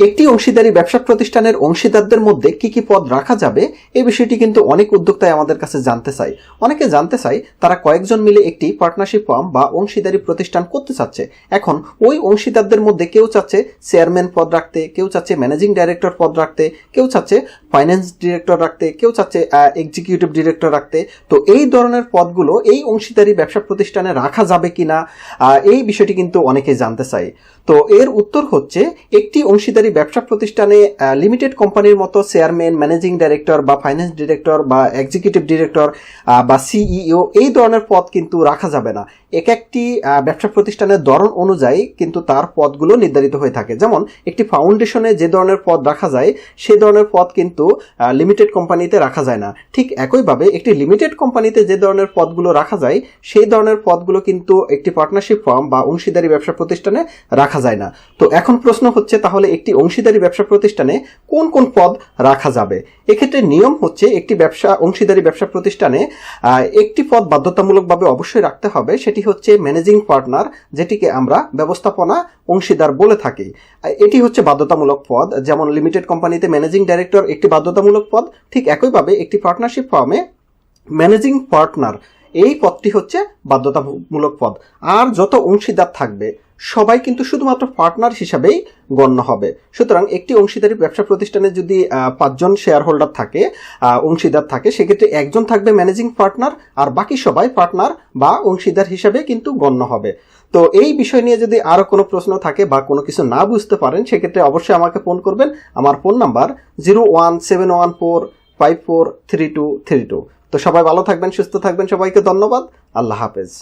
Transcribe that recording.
একটি অংশীদারি ব্যবসা প্রতিষ্ঠানের অংশীদারদের মধ্যে কি কি পদ রাখা যাবে এই বিষয়টি কিন্তু অনেক উদ্যোক্তাই আমাদের কাছে জানতে চাই অনেকে জানতে চাই তারা কয়েকজন মিলে একটি পার্টনারশিপ ফার্ম বা অংশীদারি প্রতিষ্ঠান করতে চাচ্ছে। এখন ওই অংশীদারদের মধ্যে কেউ চাচ্ছে চেয়ারম্যান পদ রাখতে, কেউ চাচ্ছে ম্যানেজিং ডাইরেক্টর পদ রাখতে, কেউ চাচ্ছে ফাইন্যান্স ডিরেক্টর রাখতে, কেউ চাচ্ছে এক্সিকিউটিভ ডিরেক্টর রাখতে। তো এই ধরনের পদগুলো এই অংশীদারি ব্যবসা প্রতিষ্ঠানে রাখা যাবে কিনা এই বিষয়টি কিন্তু অনেকেই জানতে চাই তো এর উত্তর হচ্ছে একটি অংশীদারি ব্যবসা প্রতিষ্ঠানে লিমিটেড কোম্পানির মতো চেয়ারম্যান ম্যানেজিং ডাইরেক্টর বা ফাইন্যান্স ডিরেক্টর বা এক্সিকিউটিভ ডিরেক্টর বা সিইও এই ধরনের পদ কিন্তু রাখা যাবে না। এক একটি ব্যবসা প্রতিষ্ঠানের ধরন অনুযায়ী কিন্তু তার পদগুলো নির্ধারিত হয়ে থাকে। যেমন, একটি ফাউন্ডেশনে যে ধরনের পদ রাখা যায় সেই ধরনের পদ কিন্তু লিমিটেড কোম্পানিতে রাখা যায় না। ঠিক একইভাবে একটি লিমিটেড কোম্পানিতে যে ধরনের পদগুলো রাখা যায়, সেই ধরনের পদগুলো কিন্তু একটি পার্টনারশিপ ফার্ম বা অংশীদারি ব্যবসা প্রতিষ্ঠানে রাখা যায় না। তো এখন প্রশ্ন হচ্ছে, তাহলে একটি অংশীদারি ব্যবসা প্রতিষ্ঠানে কোন কোন পদ রাখা যাবে? এক্ষেত্রে নিয়ম হচ্ছে একটি ব্যবসা, অংশীদারি ব্যবসা প্রতিষ্ঠানে একটি পদ বাধ্যতামূলকভাবে অবশ্যই রাখতে হবে। সেটি হচ্ছে ম্যানেজিং পার্টনার, যেটিকে আমরা ব্যবস্থাপনা অংশীদার বলে থাকি। এটি হচ্ছে বাধ্যতামূলক পদ। যেমন লিমিটেড কোম্পানিতে ম্যানেজিং ডাইরেক্টর একটি বাধ্যতামূলক পদ, ঠিক একইভাবে একটি পার্টনারশিপ ফর্মে ম্যানেজিং পার্টনার এই পদটি হচ্ছে বাধ্যতামূলক পদ। আর যত অংশীদার থাকবে, সবাই কিন্তু শুধুমাত্র পার্টনার হিসাবেই গণ্য হবে। সুতরাং একটি অংশীদারি ব্যবসা প্রতিষ্ঠানে যদি পাঁচজন শেয়ার হোল্ডার থাকে অংশীদার থাকে, সেক্ষেত্রে একজন থাকবে ম্যানেজিং পার্টনার আর বাকি সবাই পার্টনার বা অংশীদার হিসাবে কিন্তু গণ্য হবে। তো এই বিষয় নিয়ে যদি আরও কোনো প্রশ্ন থাকে বা কোনো কিছু না বুঝতে পারেন, সেক্ষেত্রে অবশ্যই আমাকে ফোন করবেন। আমার phone number zero one seven one four five four three two three two. তো সবাই ভালো থাকবেন সুস্থ থাকবেন সবাইকে ধন্যবাদ। আল্লাহ হাফেজ।